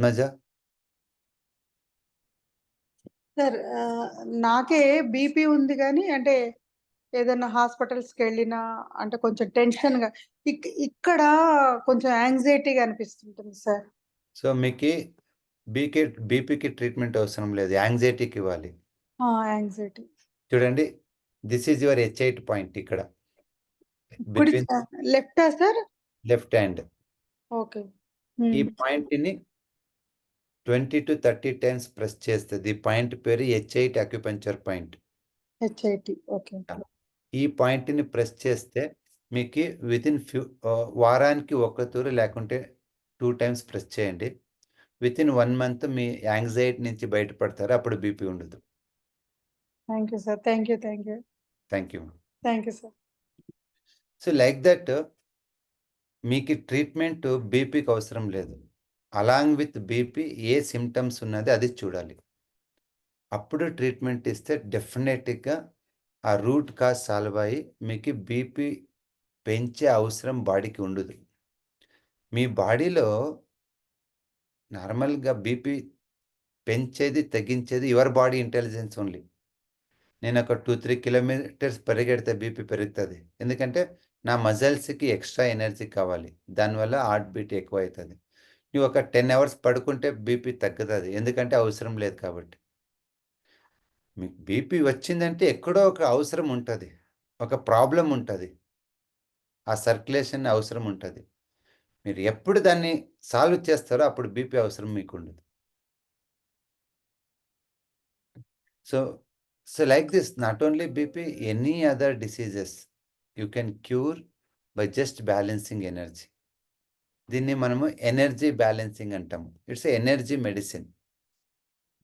Padmaja sir నాకే BP ఉంది గానీ, అంటే ఏదన్నా హాస్పిటల్స్‌కెళ్ళినా అంటే కొంచెం టెన్షన్‌గా ఇక్ ఇక్కడ కొంచెం యాంగ్జైటీగా అనిపిస్తుంటుంది సార్. సో, మీకి బీకే బీపీకి ట్రీట్మెంట్ అవసరం లేదు. యాంగ్జైటీకి ఇవ్వాలి. యాంగ్జైటీ. చూడండి. This is your H eight point ఇక్కడ. లెఫ్టా సార్? Left hand. ఓకే. ఈ హ్మ్. పాయింట్‌ని 20-30 టైమ్స్ ప్రెస్ చేస్తది. పాయింట్ పేరు H eight acupuncture point. HIT. Okay. ఈ పాయింట్‌ని ప్రెస్ చేస్తే మీకి వితిన్ ఫ్యూ ఆహ్, వారానికి ఒక తూరు లేకుంటే 2 టైమ్స్ ప్రెస్ చేయండి. వితిన్ 1 మంత్ మీ యాంగ్జైటీ నుంచి బయటపడతారు. అప్పుడు బీపీ ఉండదు. Thank you sir. Thank you. Thank you. Thank you. Thank you sir. So, like that మీకి ట్రీట్మెంట్ బీపీకి అవసరం లేదు. అలాంగ్ విత్ బీపీ ఏ సిమ్టమ్స్ ఉన్నది అది చూడాలి. అప్పుడు ట్రీట్మెంట్ ఇస్తే డెఫినెట్‌గా ఆ రూట్ కాజ్ సాల్వ్ అయ్యి మీకు బీపీ పెంచే అవసరం బాడీకి ఉండదు. మీ బాడీలో నార్మల్‌గా బీపీ పెంచేది, తగ్గించేది యువర్ బాడీ ఇంటెలిజెన్స్ ఓన్లీ. నేను ఒక టూ త్రీ కిలోమీటర్స్ పరిగెడితే బీపీ పెరుగుతుంది ఎందుకంటే నా మజిల్స్‌కి ఎక్స్‌ట్రా ఎనర్జీ కావాలి. దానివల్ల హార్ట్ బీట్ ఎక్కువ అవుతుంది నువ్వు ఒక 10 అవర్స్ పడుకుంటే బీపీ తగ్గుతుంది ఎందుకంటే అవసరం లేదు కాబట్టి. మీకు బీపీ వచ్చిందంటే ఎక్కడో ఒక అవసరం ఉంటుంది. ఒక ప్రాబ్లం ఉంటుంది. ఆ సర్క్యులేషన్ అవసరం ఉంటుంది. మీరు ఎప్పుడు దాన్ని సాల్వ్ చేస్తారో అప్పుడు బీపీ అవసరం మీకు ఉండదు. So, so like this not only BP any other diseases you can cure by just balancing energy. దీన్ని మనము ఎనర్జీ బ్యాలెన్సింగ్ అంటాము. It's energy medicine.